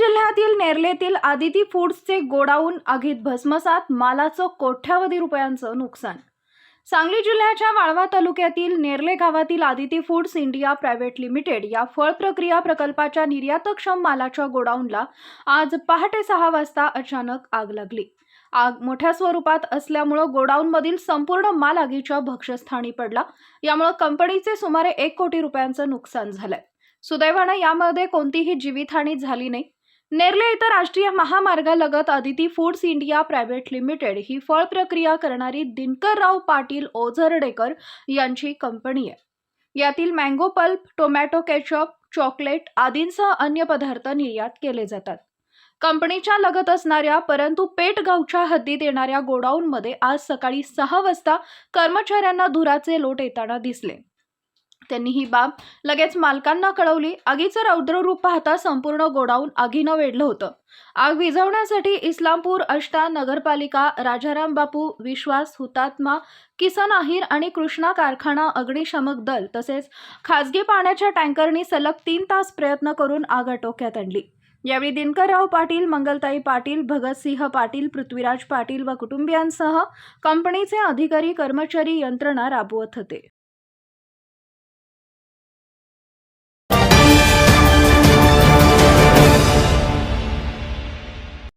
नेरलेतील Aditi फूड्सचे godown आगीत भस्मसात मालाचं कोट्यावधी रुपयांचं नुकसान. सांगली जिल्ह्याच्या वाळवा तालुक्यातील नेरले गावातील Aditi foods India private limited या फळ प्रक्रिया प्रकल्पाच्या निर्यातक्षम मालाच्या गोडाऊनला आज पहाटे सहा वाजता अचानक आग लागली. आग मोठ्या स्वरूपात असल्यामुळं गोडाऊनमधील संपूर्ण माल आगीच्या भक्षस्थानी पडला. यामुळं कंपनीचे सुमारे एक कोटी रुपयांचं नुकसान झालंय. सुदैवानं यामध्ये कोणतीही जीवितहानी झाली नाही. नेरले इथं राष्ट्रीय महामार्गालगत Aditi foods India private limited ही फळ प्रक्रिया करणारी दिनकरराव पाटील ओझरडेकर यांची कंपनी आहे. यातील mango pulp tomato ketchup chocolate आदींसह अन्य पदार्थ निर्यात केले जातात. कंपनीच्या लगत असणाऱ्या परंतु पेट गावच्या हद्दीत येणाऱ्या गोडाऊनमध्ये आज सकाळी सहा वाजता कर्मचाऱ्यांना धुराचे लोट येताना दिसले. त्यांनी ही बाब लगेच मालकांना कळवली. आगीचं रौद्र रूप पाहता संपूर्ण गोडाऊन आगीनं वेढलं होतं. आग विझवण्यासाठी इस्लामपूर अष्टा नगरपालिका राजाराम बापू विश्वास हुतात्मा किसन आहिर आणि कृष्णा कारखाना अग्निशमक दल तसेच खासगी पाण्याच्या टँकरनी सलग तीन तास प्रयत्न करून आग आटोक्यात आणली. यावेळी दिनकरराव पाटील मंगलताई पाटील भगतसिंह पाटील पृथ्वीराज पाटील व कुटुंबियांसह कंपनीचे अधिकारी कर्मचारी यंत्रणा राबवत होते.